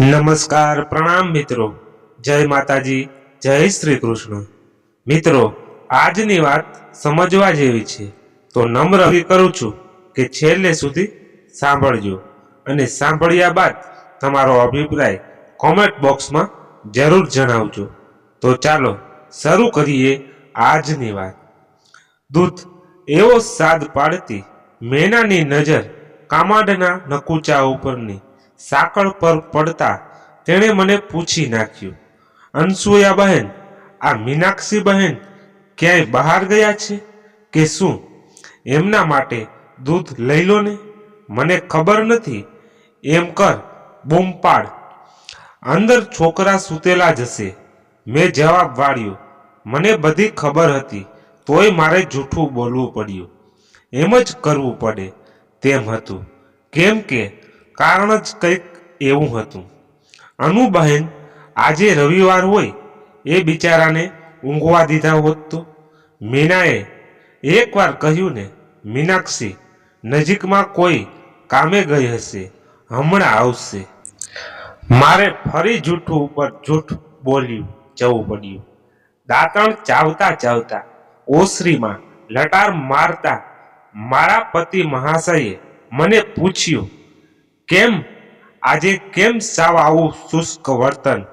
નમસ્કાર પ્રણામ મિત્રો. જય માતાજી, જય શ્રી કૃષ્ણ. મિત્રો, આજની વાત સમજવા જેવી છે. તો નમ્ર કરું છું કે છેલ્લે સુધી સાંભળજો અને સાંભળ્યા બાદ તમારો અભિપ્રાય કોમેન્ટ બોક્સમાં જરૂર જણાવજો. તો ચાલો શરૂ કરીએ આજની વાત. દૂત એવો સાદ પાડતી મેનાની નજર કામાડના નકુચા ઉપરની સાંકળ પર પડતા તેણે મને પૂછી નાખ્યું, અનસુયા બહેન, આ મીનાક્ષી બહેન ક્યાંય બહાર ગયા છે કે શું? એમના માટે દૂધ લઈ લો ને. મને ખબર નથી. એમ કર, બૂમ પાડ. અંદર છોકરા સૂતેલા જશે. મેં જવાબ વાળ્યો, મને બધી ખબર હતી, તોય મારે જૂઠું બોલવું પડ્યું. એમ જ કરવું પડે. તેમ હતું. કેમ કે કારણ જ કંઈક એવું હતું. અનુબહેન આજે રવિવાર હોય, એ બિચારાને ઊંઘવા દીધા હોત તો? મીનાએ એકવાર કહ્યું ને, મીનાક્ષી, નજીકમાં કોઈ કામે ગઈ હશે, હમણાં આવશે. મારે ફરી જૂઠું ઉપર જૂઠ બોલ્યું જવું પડ્યું. દાંતણ ચાવતા ચાવતા ઓસરીમાં લટાર મારતા મારા પતિ મહાશયે મને પૂછ્યું કેમ? આજે કેમ સાવ આવું શુષ્ક વર્તન?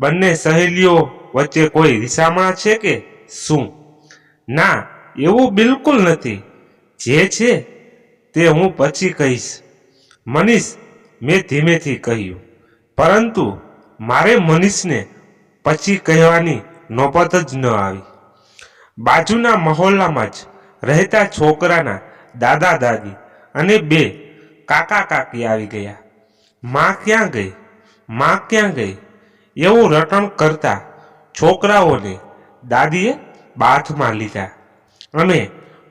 બંને સહેલીઓ વચ્ચે કોઈ રિસામણા છે કે શું? ના, એવું બિલકુલ નથી. જે છે તે હું પછી કહીશ. મનીષ, મેં ધીમેથી કહ્યું. પરંતુ મારે મનીષને પછી કહેવાની નોબત જ ન આવી. બાજુના મહોલ્લામાં જ રહેતા છોકરાના દાદા દાદી અને બે કાકા કાકી આવી ગયા. માં ક્યાં ગઈ? માં ક્યાં ગઈ? એવું રટણ કરતા છોકરાઓને દાદીએ બાથમાં લીધા અને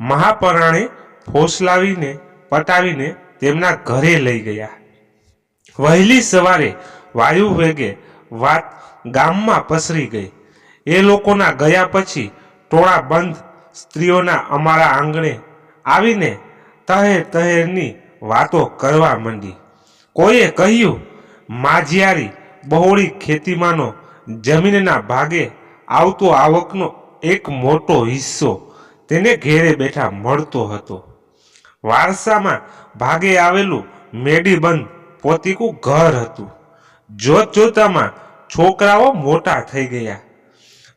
મહાપરાણે ફોસલાવીને પટાવીને તેમના ઘરે લઈ ગયા. વહેલી સવારે વાયુ વેગે વાત ગામમાં પસરી ગઈ. એ લોકોના ગયા પછી ટોળા બંધ સ્ત્રીઓના અમારા આંગણે આવીને તહેર તહેરની વાતો કરવા માંડી. કોઈએ કહ્યું, માજિયારી બહોળી ખેતીમાંનો જમીનના ભાગે આવતો આવકનો એક મોટો હિસ્સો તેને ઘેરે બેઠા મળતો હતો. વારસામાં ભાગે આવેલું મેડીબંધ પોતીકું ઘર હતું. જોત જોતામાં છોકરાઓ મોટા થઈ ગયા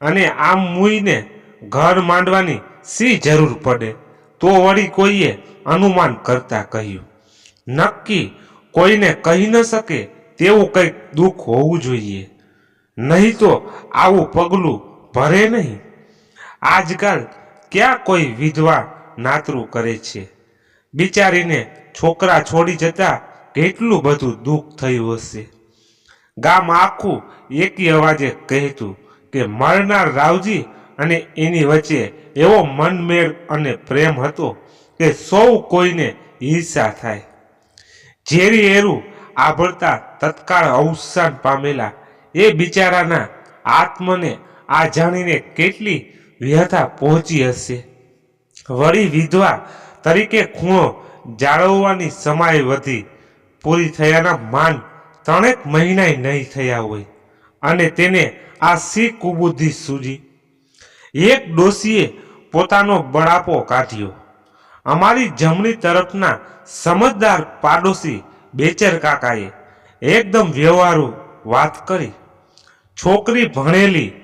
અને આમ મૂઈને ઘર માંડવાની શી જરૂર પડે? તો વળી કોઈએ અનુમાન કરતા કહ્યું નક્કી કોઈને કહી ન શકે તેવું કંઈક દુઃખ હોવું જોઈએ. નહીં તો આવું પગલું ભરે નહીં. આજકાલ ક્યાં કોઈ વિધવા નાતરું કરે છે? બિચારીને છોકરા છોડી જતા કેટલું બધું દુઃખ થયું હશે? ગામ આખું એકી અવાજે કહેતું કે મરનાર રાવજી અને એની વચ્ચે એવો મનમેળ અને પ્રેમ હતો કે સૌ કોઈને ઈર્ષા થાય. ઝેરી એરું આભળતા તત્કાળ અવસાન પામેલા એ બિચારાના આત્મને આ જાણીને કેટલી વ્યથા પહોંચી હશે? વળી વિધવા તરીકે ખૂણો જાળવવાની સમાય વધી. પૂરી થયાના માન ત્રણેક મહિનાય નહીં થયા હોય અને તેને આ સી કુબુદ્ધિ સૂજી. એક ડોશીએ પોતાનો બળાપો કાઢ્યો. અમારી જમણી તરફના સમજદાર પાડોશી બેચર કાકાએ એકદમ વ્યવહારુ વાત કરી. છોકરી ભણેલી,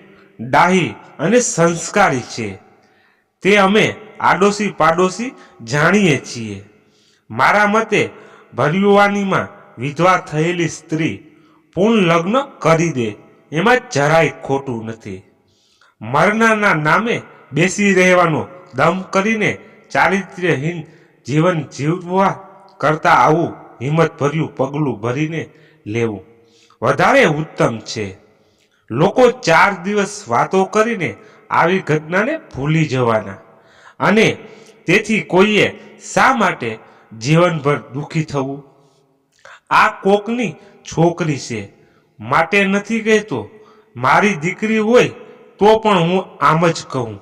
ડાહી અને સંસ્કારી છે. તે અમે આડોશી પાડોશી જાણીએ છીએ. મારા મતે ભરયુવાનીમાં વિધવા થયેલી સ્ત્રી પૂર્ણ લગ્ન કરી દે, એમાં જરાય ખોટું નથી. મરનારના નામે બેસી રહેવાનો દમ કરીને ચારિત્ર્યહીન જીવન જીવવા કરતા આવું હિંમતભર્યું પગલું ભરીને લેવું વધારે ઉત્તમ છે. લોકો ચાર દિવસ વાતો કરીને આવી ઘટનાને ભૂલી જવાના અને તેથી કોઈએ શા માટે જીવનભર દુઃખી થવું? આ કોકની છોકરી છે. માટે નથી કહેતો, મારી દીકરી હોય તો પણ હું આમ જ કહું.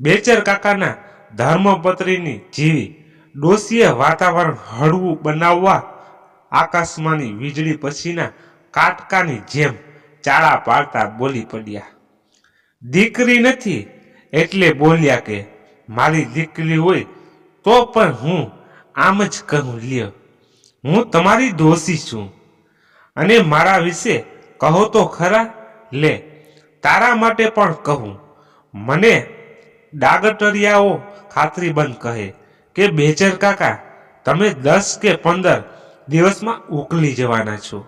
બેચર કાકાના ધર્મપત્રીની જીવી ડોશીએ વાતાવરણ હળવું બનાવવા આકાશમાંની વીજળી પછીના કાટકાની જેમ ચાળા પાડતા બોલી પડ્યા. દીકરી નથી એટલે બોલ્યા કે, મારી દીકરી હોય તો પણ હું આમ જ કહું, લ્યો. હું તમારી દોષી છું. અને મારા વિશે કહો તો ખરા? લે, તારા માટે પણ કહું. મને ડાગટરિયાઓ ખાતરીબંધ કહે કે, બેચર કાકા, તમે દસ કે પંદર દિવસમાં ઉકલી જવાના છો.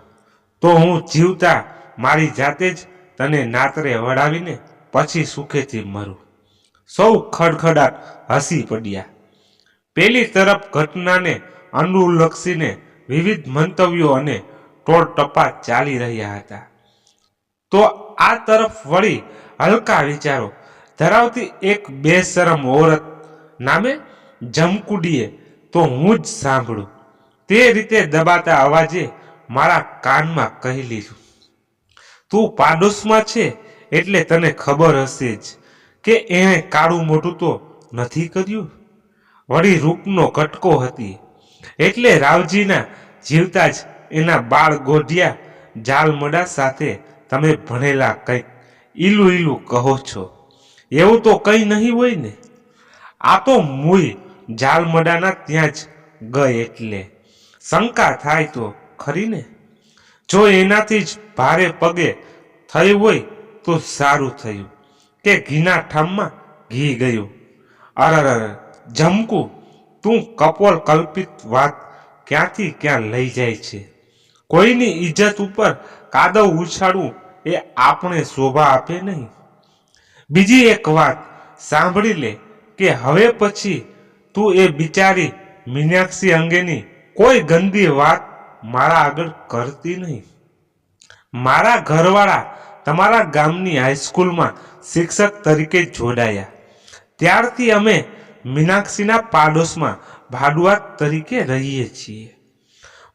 તો હું જીવતા મારી જાતે જ તને નાતરે વળાવીને પછી સુખેથી મરું. સૌ ખડખડાટ હસી પડ્યા. પેલી તરફ ઘટનાને અનુલક્ષીને વિવિધ મંતવ્યો અને ટોળટપા ચાલી રહ્યા હતા. તો આ તરફ વળી હલકા વિચારો ધરાવતી એક બેશરમ ઓરત નામે જમકુડીએ તો હું જ સાંભળું. તે રીતે દબાતા અવાજે મારા કાનમાં કહી લીધું, તું પાડોશમાં છે એટલે તને ખબર હશે જ કે એણે કાળું મોઢું તો નથી કર્યું. વળી રૂપનો કટકો હતી. એટલે રાવજીના જીવતા જ એના બાળ ગોઢિયા જાલમડા સાથે, તમે ભણેલા કંઈક ઈલું ઈલું કહો છો. એવું તો કંઈ નહીં હોય ને. આ તો મુય ઝાલમડાના ત્યાં જ ગઈ એટલે. શંકા થાય તો ખરી ને. જો એનાથી જ ભારે પગે થયું હોય તો સારું થયું. કે ઘીના ઠામમાં ઘી ગયું. અરર જમકું, તું કપોલ કલ્પિત વાત ક્યાંથી ક્યાં લઈ જાય છે? કોઈની ઇજ્જત ઉપર કાદવ ઉછાળવું એ આપણે શોભા આપે નહીં. બીજી એક વાત સાંભળી લે કે હવે પછી તું એ બિચારી મીનાક્ષી અંગેની કોઈ ગંદી વાત મારા આગળ કરતી નહીં. મારા ઘરવાળા તમારા ગામની હાઈસ્કૂલમાં શિક્ષક તરીકે જોડાયા. ત્યારથી અમે મીનાક્ષીના પાડોશમાં ભાડુઆત તરીકે રહીએ છીએ.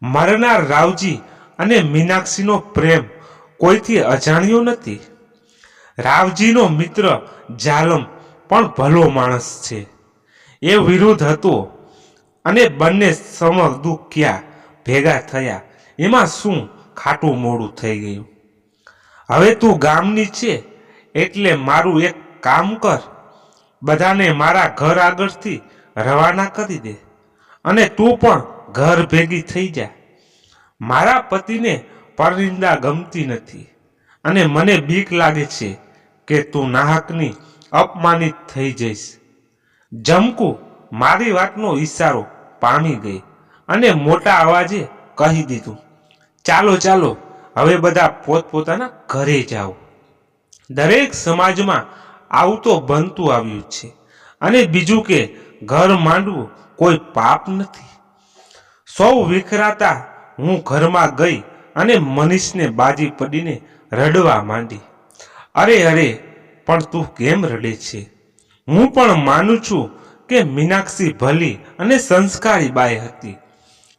મરનાર રાવજી અને મીનાક્ષીનો પ્રેમ કોઈથી અજાણ્યો નથી. રાવજીનો મિત્ર જાલમ પણ ભલો માણસ છે. એ વિરુદ્ધ હતો અને બંને સમર દુખ્યા ભેગા થયા? એમાં શું ખાટું મોડું થઈ ગયું? હવે તું ગામની છે એટલે મારું એક કામ કર. બધાને મારા ઘર આગળથી રવાના કરી દે અને તું પણ ઘર ભેગી થઈ જા. મારા પતિને પરિંદા ગમતી નથી અને મને બીક લાગે છે. કે તું નાહકની અપમાનિત થઈ જઈશ. જમકુ મારી વાતનો ઈશારો પામી ગઈ અને મોટા અવાજે કહી દીધું, ચાલો ચાલો, હવે બધા પોતપોતાના ઘરે જાઓ. દરેક સમાજમાં આવું તો બનતું આવ્યું છે અને બીજું કે ઘર માંડવું કોઈ પાપ નથી. સૌ વિખરાતા હું ઘરમાં ગઈ અને મનીષને બાજી પડીને રડવા માંડી. અરે અરે, પણ તું કેમ રડે છે? હું પણ માનું છું કે મીનાક્ષી ભલી અને સંસ્કારી બાઈ હતી.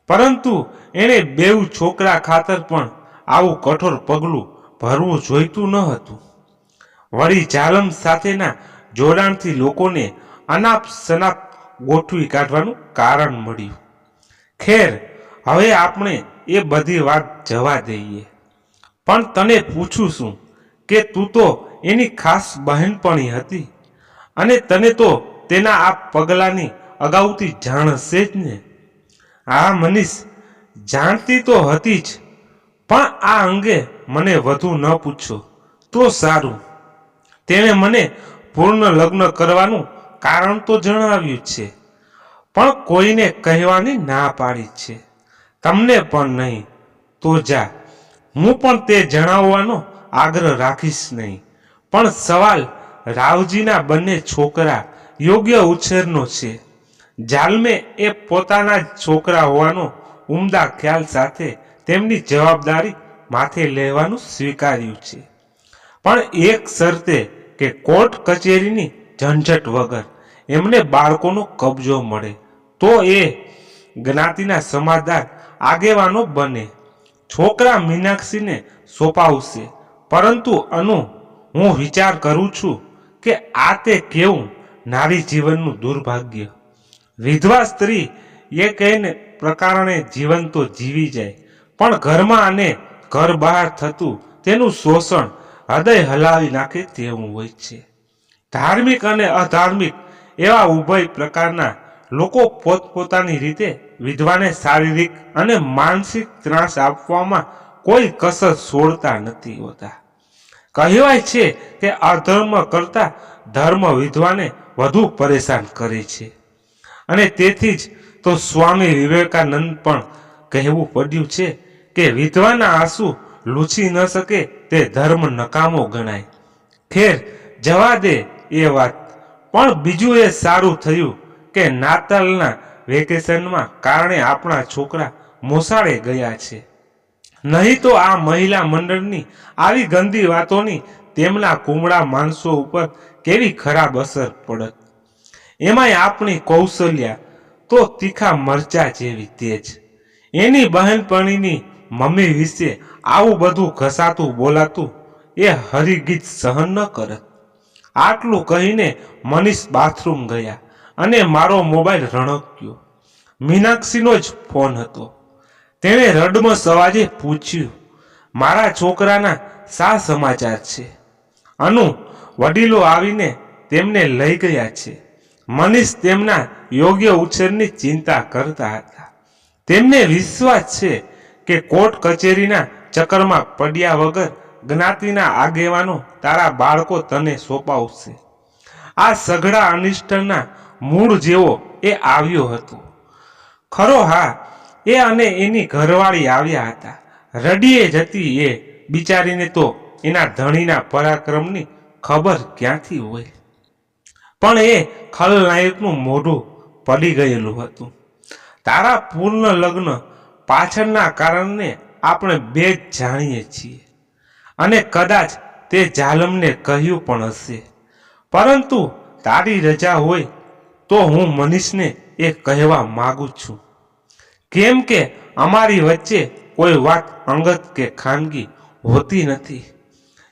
પરંતુ એણે બેઉ છોકરા ખાતર પણ આવું કઠોર પગલું ભરવું જોઈતું ન હતું. વળી જાલમ સાથેના જોડાણથી લોકોને અનાપ સનાપ ગોઠવી કાઢવાનું કારણ મળ્યું. ખેર, હવે આપણે એ બધી વાત જવા દઈએ. પણ તને પૂછું છું કે તું તો એની ખાસ બહેનપણી હતી. અને તને તો તેના આ પગલાની અગાઉથી જાણ હશે જ ને. આ મનીષ, જાણતી તો હતી જ. પણ આ અંગે મને વધુ ન પૂછો. તો સારું. તેણે મને પૂર્ણ લગ્ન કરવાનું કારણ તો જણાવ્યું છે. પણ કોઈને કહેવાની ના પાડી છે. તમને પણ નહીં. તો જા. હું પણ તે જણાવવાનો આગ્રહ રાખીશ નહીં. પણ સવાલ રાવજીના બંને છોકરા યોગ્ય ઉછેરનો છે. જાલમે એ પોતાના જ છોકરા હોવાનો ઉમદા ખ્યાલ સાથે તેમની જવાબદારી માથે લેવાનું સ્વીકાર્યું છે. પણ એક શરતે કે કોર્ટ કચેરીની ઝંઝટ વગર એમને બાળકોનો કબજો મળે, તો એ જ્ઞાતિના સમાધાર આગેવાનો બને. છોકરા મીનાક્ષીને સોંપાવશે. પરંતુ અનુ, હું વિચાર કરું છું કે આ તે કેવું નારી જીવનનું દુર્ભાગ્ય. વિધવા સ્ત્રી એ કહીને પ્રકારણે જીવન તો જીવી જાય, પણ ઘરમાં અને ઘર બહાર થતું તેનું શોષણ હૃદય હલાવી નાખે તેવું હોય છે. ધાર્મિક અને અધાર્મિક એવા ઉભય પ્રકારના લોકો પોતપોતાની રીતે વિધવાને શારીરિક અને માનસિક ત્રાસ આપવામાં કોઈ કસર છોડતા નથી હોતા. કહેવાય છે કે અધર્મ કરતા ધર્મ વિધવાને વધુ પરેશાન કરે છે. અને તેથી જ તો સ્વામી વિવેકાનંદ પણ કહેવું પડ્યું છે કે વિધવાના આંસુ લૂછી ન શકે તે ધર્મ નકામો ગણાય. ખેર જવા દે એ વાત. પણ બીજું એ સારું થયું કે નાતાલના વેકેશનમાં કારણે આપણા છોકરા મોસાળે ગયા છે. નહીં તો આ મહિલા મંડળની આવી ગંદી વાતોની તેમના કુમળા માણસો ઉપર કેવી ખરાબ અસર પડત. એમાંય આપણી કૌશલ્યા તો તીખા મરચા જેવી તેજ. એની બહેનપણીની મમ્મી વિશે આવું બધું ઘસાતું બોલાતું એ હરિગીત સહન ન કરત. આટલું કહીને મનીષ બાથરૂમ ગયા અને મારો મોબાઈલ રણક્યો. મીનાક્ષીનો જ ફોન હતો. તેણે રડમાં સવાજે પૂછ્યું, મારા છોકરાના શા સમાચાર છે? અનુ વડીલો આવીને તેમને લઈ ગયા છે. મનીષ તેમના યોગ્ય ઉછેરની ચિંતા કરતા હતા. તેમને વિશ્વાસ છે કે કોર્ટ કચેરીના ચક્કરમાં પડ્યા વગર જ્ઞાતિના આગેવાનો તારા બાળકો તને સોંપાવશે. આ સઘળા અનિષ્ટના મૂળ જેવો એ આવ્યો હતો. ખરો હા એ અને એની ઘરવાળી આવ્યા હતા. રડીએ જતી એ બિચારીને તો એના ધણીના પરાક્રમની ખબર ક્યાંથી હોય? પણ એ ખલનાયકનું મોઢું પડી ગયેલું હતું. તારા પૂર્ણ લગ્ન પાછળના કારણને આપણે બે જ જાણીએ છીએ. અને કદાચ તે જાલમને કહ્યું પણ હશે. પરંતુ તારી રજા હોય તો હું મનીષને એ કહેવા માગું છું. કેમ કે અમારી વચ્ચે કોઈ વાત અંગત કે ખાનગી હોતી નથી.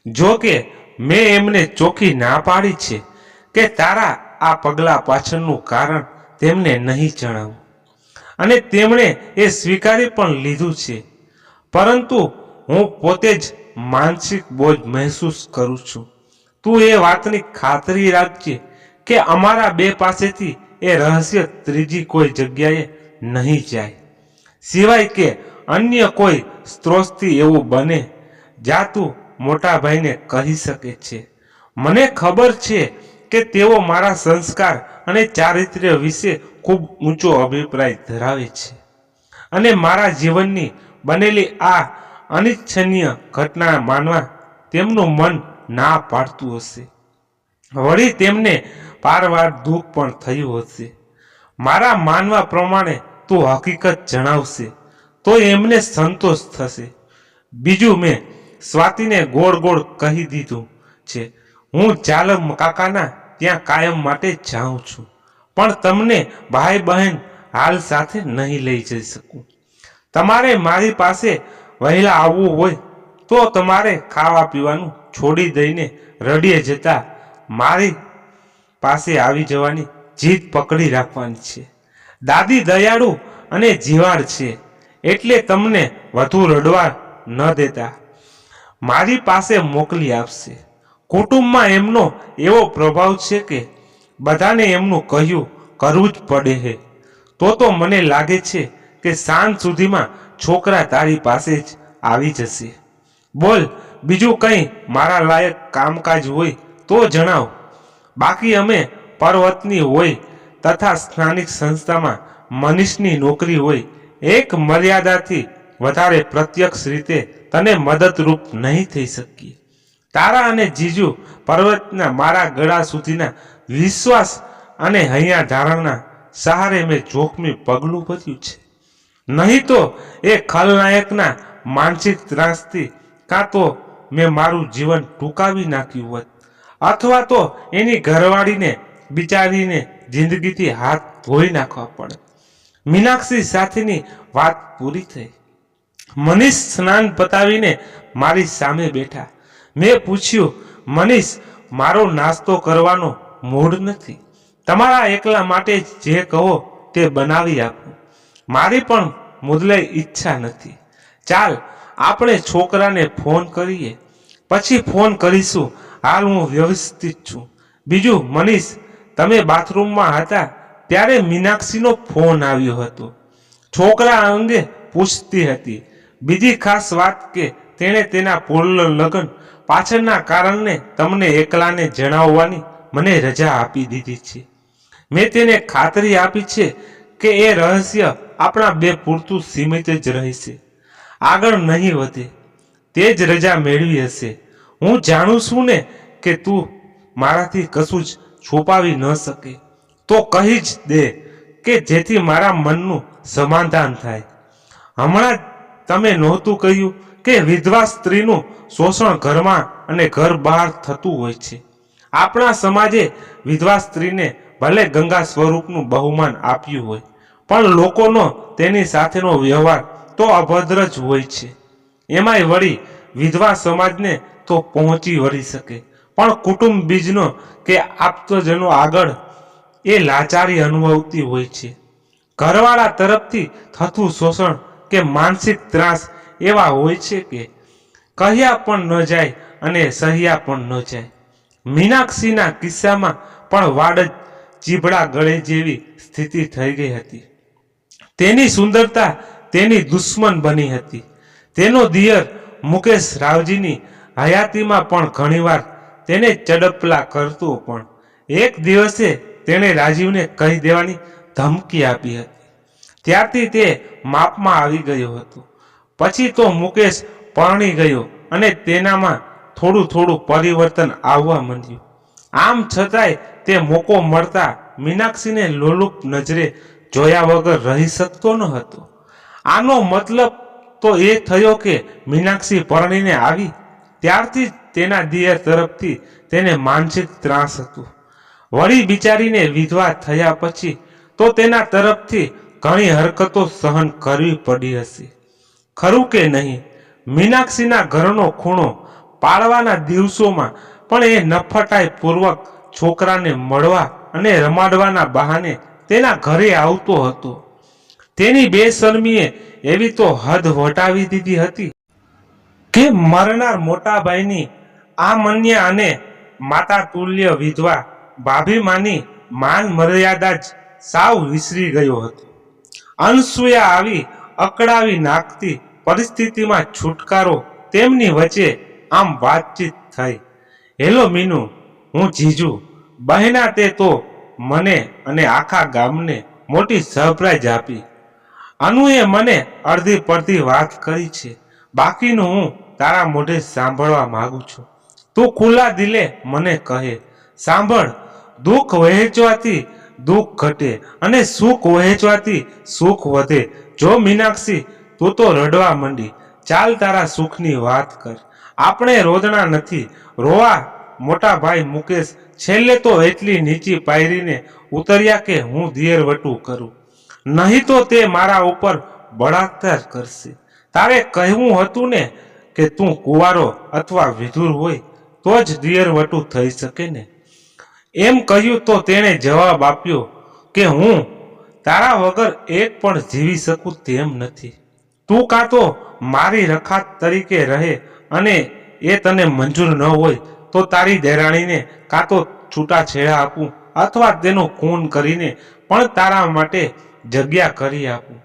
જો કે મેં એમને ચોખ્ખી ના પાડી છે કે તારા આ પગલા પાછળનું કારણ તેમને નહીં જણાવું. અને તેમણે એ સ્વીકારી પણ લીધું છે. પરંતુ હું પોતે જ માનસિક બોજ મહેસૂસ કરું છું. તું એ વાતની ખાતરી રાખજે કે અમારા બે પાસેથી એ રહસ્ય ત્રીજી કોઈ જગ્યાએ નહીં જાય. સિવાય કે અન્ય કોઈ સ્ત્રોતથી એવું બને જ્યાં તું મોટા ભાઈને કહી શકે છે. મને ખબર છે કે તેઓ મારા સંસ્કાર અને ચારિત્ર્ય વિશે ખૂબ ઊંચો અભિપ્રાય ધરાવે છે અને મારા જીવનની બનેલી આ અનિચ્છનીય ઘટના માનવા તેમનું મન ના પાડતું હશે. વળી તેમને પારવાર દુઃખ પણ થયું હશે. મારા માનવા પ્રમાણે તું હકીકત જણાવશે, તો એમને સંતોષ થશે. બીજું મેં સ્વાતિને ગોળ ગોળ કહી દીધું છે, હું ચાલમ કાકાના ત્યાં કાયમ માટે જાઉં છું, પણ તમને ભાઈ બહેન હાલ સાથે નહીં લઈ જઈ શકું. તમારે મારી પાસે વહેલા આવવું હોય, તો તમારે ખાવા પીવાનું છોડી દઈને રડીએ જતા મારી પાસે આવી જવાની જીદ પકડી રાખવાની છે. દાદી દયાળુ અને જીવાળ છે. એટલે તમને વધુ રડવા ન દેતા. મારી પાસે મોકલી આપશે. કુટુંબમાં એમનો એવો પ્રભાવ છે કે બધાને એમનું કહ્યું કરવું જ પડે હે. તો તો મને લાગે છે કે સાંજ સુધીમાં છોકરા તારી પાસે જ આવી જશે. બોલ, બીજું કંઈ મારા લાયક કામકાજ હોય તો જણાવ. બાકી અમે પર્વતની હોય તથા સ્થાનિક સંસ્થામાં મનીષની નોકરી હોય, એક મર્યાદાથી વધારે પ્રત્યક્ષ રીતે તને મદદરૂપ નહીં થઈ શકીએ. તારા અને જીજુ પર્વતના મારા ગળા સુધીના વિશ્વાસ અને હૈયા ધારણના સહારે મેં જોખમી પગલું ભર્યું છે. નહીં તો એ ખલનાયકના માનસિક ત્રાસથી કાં તો મેં મારું જીવન ટૂંકાવી નાખ્યું હોત, અથવા તો એની ઘરવાળીને, બિચારીને જિંદગીથી હાથ ધોઈ નાખવા પડે. મીનાક્ષી સાથેની વાત પૂરી થઈ. મનીષ સ્નાન પતાવીને મારી સામે બેઠા. મેં પૂછ્યું, મનીષ, મારો નાસ્તો કરવાનો મૂડ નથી. તમારા એકલા માટે જે કહો તે બનાવી આપું. મારી પણ મુદલે ઈચ્છા નથી. ચાલ, આપણે છોકરાને ફોન કરીએ. પછી ફોન કરીશું. હાલ હું વ્યવસ્થિત છું. બીજું, મનીષ તમે બાથરૂમમાં હતા ત્યારે મીનાક્ષીનો ફોન આવ્યો હતો. છોકરા અંગે પૂછતી હતી. બીજી ખાસ વાત કે તેણે તેના પૂર્ણ લગ્ન પાછળના કારણને તમને એકલાને જણાવવાની મને રજા આપી દીધી છે. મેં તેને ખાતરી આપી છે કે એ રહસ્ય આપણા બે પૂરતું સીમિત જ રહેશે. આગળ નહીં વધે. તે જ રજા મેળવી હશે. હું જાણું છું ને કે તું મારાથી કશું જ છુપાવી ન શકે. તો કહી જ દે કે જેથી મારા મનનું સમાધાન થાય. હમણાં તમે નહોતું કહ્યું કે વિધવા સ્ત્રીનું શોષણ ઘરમાં અને ઘર બહાર થતું હોય છે. આપણા સમાજે વિધવા સ્ત્રીને ભલે ગંગા સ્વરૂપનું બહુમાન આપ્યું હોય, પણ લોકોનો તેની સાથેનો વ્યવહાર તો અભદ્ર જ હોય છે. એમાંય વળી વિધવા સમાજને તો પહોંચી વળી શકે. પણ કુટુંબ બીજનો કે આપતજનો આગળ એ લાચારી અનુભવતી હોય છે. ઘરવાળા તરફથી થતું શોષણ કે માનસિક ત્રાસ એવા હોય છે કે કહ્યા પણ ન જાય અને સહ્યા પણ ન જાય. મીનાક્ષીના કિસ્સામાં પણ વાડ જ ચીભડા ગળે જેવી સ્થિતિ થઈ ગઈ હતી. તેની સુંદરતા તેની દુશ્મન બની હતી. તેનો દિયર મુકેશ રાવજીની હયાતીમાં પણ ઘણીવાર તેને ચડપલા કરતો પણ એક દિવસે તેણે રાજીવને કહી દેવાની ધમકી આપી હતી. ત્યારથી તે માપમાં આવી ગયો હતો. પછી તો મુકેશ પરણી ગયો અને તેનામાં થોડું થોડું પરિવર્તન આવવા માંડ્યું. આમ છતાંય તે મોકો મળતા મીનાક્ષીને લોલુપ નજરે જોયા વગર રહી શકતો ન હતો. આનો મતલબ તો એ થયો કે મીનાક્ષી પરણીને આવી. ત્યારથી જ તેના દિયર તરફથી તેને માનસિક ત્રાસ હતું. વળી બિચારીને વિધવા થયા પછી તો તેના તરફથી ઘણી હરકતો સહન કરવી પડી હશે. ખરું કે નહીં? મીનાક્ષીના ઘરનો ખૂણો પાળવાના દિવસોમાં પણ એ નફટાઈ પૂર્વક છોકરાને મળવા અને રમાડવાના બહાને તેના ઘરે આવતો હતો. તેની બેશરમીએ એવી તો હદ વટાવી દીધી હતી કે મરનાર મોટા ભાઈની આ મન્ય અને માતા તુલ્ય વિધવા ભાભીમાની માન મર્યાદા જ સાવ વિસરી ગયો હતો. અનસૂયા આવી અકળાવી નાખતી પરિસ્થિતિમાં છુટકારો તેમની વચ્ચે આમ વાતચીત થઈ. હેલો મીનુ, હું જીજુ. બહેના તે તો મને અને આખા ગામને મોટી સરપ્રાઈઝ આપી. અનુએ મને અડધી પડધી વાત કરી છે. બાકીનું હું તારા મોઢે સાંભળવા માંગુ છું. તું ખુલ્લા દિલે મને કહે. સાંભળ, દુઃખ વહેંચવાથી દુઃખ ઘટે અને સુખ વહેંચવાથી સુખ વધે. જો મીનાક્ષી, તું તો રડવા માંડી. ચાલ તારા સુખની વાત કર. આપણે રોદણા નથી. રોવા મોટા ભાઈ મુકેશ, છેલ્લે તો એટલી નીચી પાયરીને ઉતર્યા કે હું દિયર વટું કરું. નહીં તો તે મારા ઉપર બળાત્કાર કરશે. તારે કહેવું હતું ને કે તું કુંવારો અથવા વિધુર હોય તો જ દિયરવટું થઈ શકે ને? એમ કહ્યું તો તેણે જવાબ આપ્યો કે હું તારા વગર એક પણ જીવી શકું તેમ નથી. તું કાં તો મારી રખાત તરીકે રહે અને એ તને મંજૂર ન હોય તો તારી દેરાણીને કાં તો છૂટાછેડા આપું અથવા તેનું ખૂન કરીને પણ તારા માટે જગ્યા કરી આપું.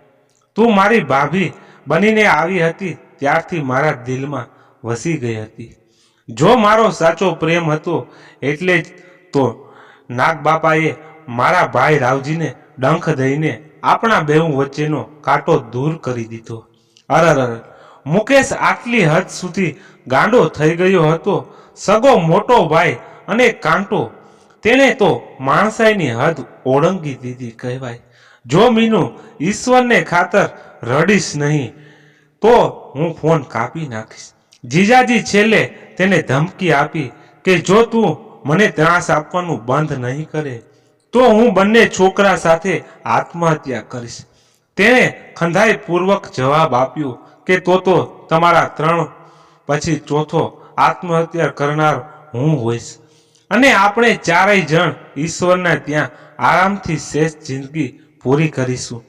તું મારી ભાભી બનીને આવી હતી ત્યારથી મારા દિલમાં વસી ગઈ હતી. જો મારો સાચો પ્રેમ હતો એટલે જ તો નાગબાપાએ મારા ભાઈ રાવજીને ડંખ દઈને આપણા બેઉ વચ્ચેનો કાંટો દૂર કરી દીધો. અરર મુકેશ આટલી હદ સુધી ગાંડો થઈ ગયો હતો. સગો મોટો ભાઈ અને કાંટો. તેણે તો માણસાઈની હદ ઓળંગી દીધી કહેવાય. જો મીનુ ઈશ્વરને ખાતર રડીશ નહીં, તો હું ફોન કાપી નાખીશ. જીજાજી છેલ્લે તેને ધમકી આપી કે, જો તું મને ત્રાસ આપવાનું બંધ નહીં કરે, તો હું બંને છોકરા સાથે આત્મહત્યા કરીશ. તેણે ખંધાઈપૂર્વક જવાબ આપ્યો કે, તો તો તમારા ત્રણ, પછી ચોથો આત્મહત્યા કરનાર હું હોઈશ. અને આપણે ચારેય જણ ઈશ્વરના ત્યાં આરામથી શેષ જિંદગી પૂરી કરીશું.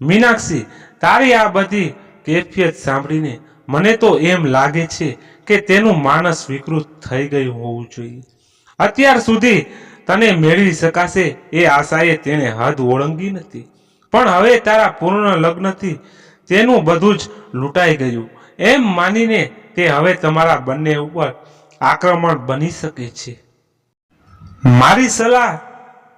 મીનાક્ષી, તારી આ બધી કેફિયત સાંભળીને મને તો એમ લાગે છે કે તેનું માનસ વિકૃત થઈ ગયું હોવું જોઈએ. અત્યાર સુધી તને મેળવી શકાશે એ આશાએ તેણે હદ ઓળંગી નથી. પણ હવે તારા પૂર્ણ લગ્નથી તેનું બધું જ લૂંટાઈ ગયું. એમ માનીને તે હવે તમારા બંને ઉપર આક્રમણ બની શકે છે. મારી સલાહ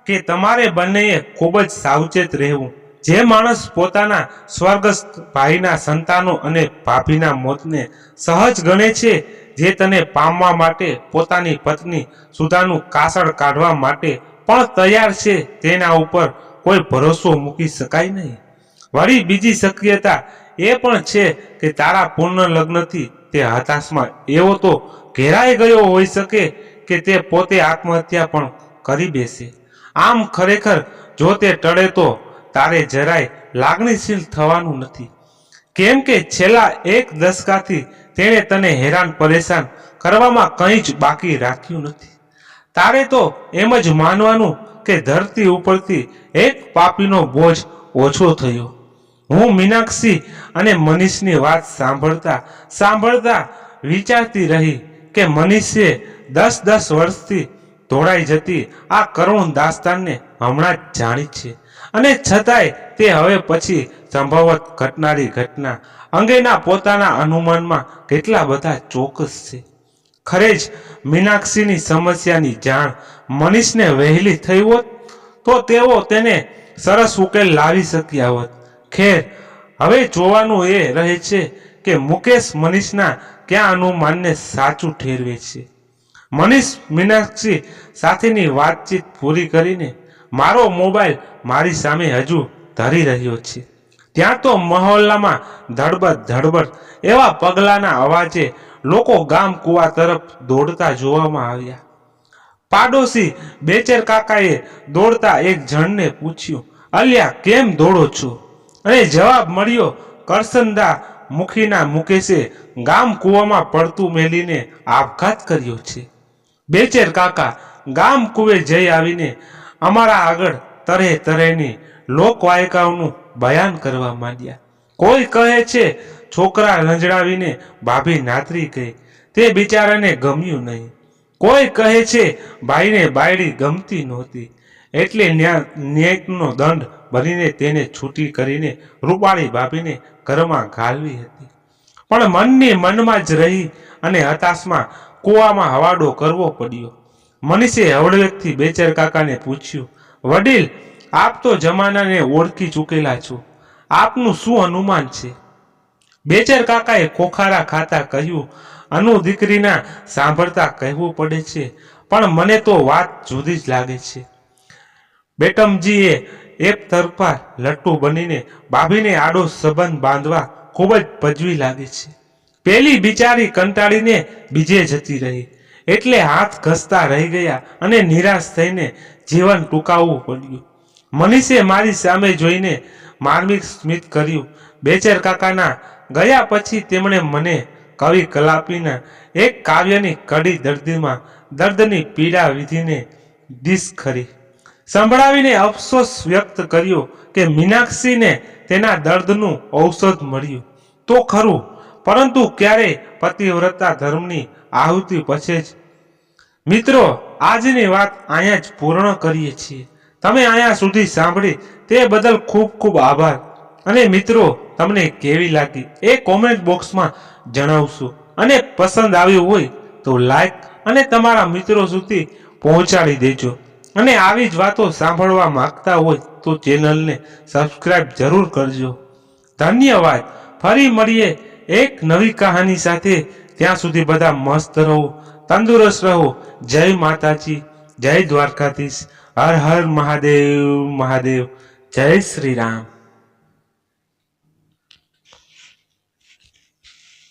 કે તમારે બંનેએ ખૂબ જ સાવચેત રહેવું. જે માણસ પોતાના સ્વર્ગસ્થ ભાઈના સંતાનો અને ભાભીના મોતને સહજ ગણે છે, જે તને પામવા માટે પોતાની પત્ની સુધાનું કાસળ કાઢવા માટે પણ તૈયાર છે, તેના ઉપર કોઈ ભરોસો મૂકી શકાય નહીં. વળી બીજી શક્યતા એ પણ છે કે તારા પૂર્ણ લગ્નથી તે હતાશમાં એવો તો ઘેરાઈ ગયો હોઈ શકે કે તે પોતે આત્મહત્યા પણ કરી બેસે. આમ ખરેખર જો તે ટળે તો તારે જરાય લાગણીશીલ થવાનું નથી. કેમ કે છેલ્લા એક દશકાથી તેણે તને હેરાન પરેશાન કરવામાં કંઈ જ બાકી રાખ્યું નથી. તારે તો એમ જ માનવાનું કે ધરતી ઉપરથી એક પાપીનો બોજ ઓછો થયો. હું મીનાક્ષી અને મનીષની વાત સાંભળતા સાંભળતા વિચારતી રહી કે મનીષે દસ દસ વર્ષથી ધોળાઈ જતી આ કરુણ દાસ્તાનને હમણાં જ જાણી છે. અને છતાંય તે હવે પછી સંભવત ઘટનારી ઘટના અંગેના પોતાના અનુમાનમાં કેટલા બધા ચોક્કસ છે. ખરે જ મીનાક્ષીની સમસ્યાની જાણ મનીષને વહેલી થઈ હોત, તો તેઓ તેને સરસ ઉકેલ લાવી શક્યા હોત. ખેર, હવે જોવાનું એ રહે છે કે મુકેશ મનીષના ક્યાં અનુમાનને સાચું ઠેરવે છે. મનીષ મીનાક્ષી સાથેની વાતચીત પૂરી કરીને મારો મોબાઈલ મારી સામે હજુ ધરી રહ્યો છે. ત્યાં તો મહોલ્લામાં ધડબડ ધડબડ એવા પગલાના અવાજે લોકો ગામ કુવા તરફ દોડતા જોવામાં આવ્યા. પાડોશી બેચેર કાકાએ દોડતા એક જણને પૂછ્યું, અલ્યા, કેમ દોડો છો? અને જવાબ મળ્યો કરસનદા મુખીના મુકેશે ગામ કૂવામાં પડતું મેલીને આપઘાત કર્યો છે. બેચેર કાકા ગામ કુવે જઈ આવીને અમારા આગળ તરે તરેની લોકવાયકાઓનું બયાન કરવા માંડ્યા. કોઈ કહે છે, છોકરા રંજડાવીને ભાભી નાતરી ગઈ તે બિચારાને ગમ્યું નહીં. કોઈ કહે છે, ભાઈને બાયડી ગમતી નહોતી. એટલે ન્યા- ન્યાયનો દંડ ભરીને તેને છૂટી કરીને રૂપાળી ભાભીને ઘરમાં ઘાલવી હતી. પણ મનની મનમાં જ રહી અને હતાશમાં કૂવામાં હવાડો કરવો પડ્યો. મનીષે હવળવેકથી બેચર કાકાને પૂછ્યું, વડીલ, આપ તો જમાનાને ઓળખી ચૂકેલા છો. આપનું શું અનુમાન છે? બેચર કાકાએ ખોખારા ખાતા કહ્યું, અનુ દીકરીના સાંભળતા કહેવું પડે છે, પણ મને તો વાત જુદી જ લાગે છે. બેટમજીએ એક તરફા લટ્ટુ બનીને બાભીને આડો સંબંધ બાંધવા ખૂબ જ ભજવી લાગે છે. પેલી બિચારી કંટાળીને બીજે જતી રહી. એટલે હાથ ઘસતા રહી ગયા અને નિરાશ થઈને જીવન ટૂંકાવવું પડ્યું. મનીષે મારી સામે જોઈને માર્મિક સ્મિત કર્યું. બેચર કાકાના ગયા પછી તેમણે મને કવિ કલાપીના એક કાવ્યની કડી દર્દીમાં દર્દની પીડા વિધિને દિશ ખરી સંભળાવીને અફસોસ વ્યક્ત કર્યો કે મીનાક્ષીને તેના દર્દનું ઔષધ મળ્યું. તો ખરું પરંતુ ક્યારે પતિવ્રતા ધર્મની આહુતિ પછી જ? મિત્રો, આજની વાત અહીંયા જ પૂર્ણ કરીએ છીએ. તમે અહીંયા સુધી સાંભળી તે બદલ ખૂબ ખૂબ આભાર. અને મિત્રો, તમને કેવી લાગી એ કોમેન્ટ બોક્સમાં જણાવશો. અને પસંદ આવ્યું હોય તો લાઈક અને તમારા મિત્રો સુધી પહોંચાડી દેજો. અને આવી જ વાતો સાંભળવા માંગતા હોય તો ચેનલને સબસ્ક્રાઈબ જરૂર કરજો. ધન્યવાદ. ફરી મળીએ એક નવી કહાની સાથે ત્યાં સુધી બધા મસ્ત રહો, તંદુરસ્ત રહો. જય માતાજી, જય દ્વારકાધીશ. હર હર મહાદેવ મહાદેવ. જય શ્રી રામ.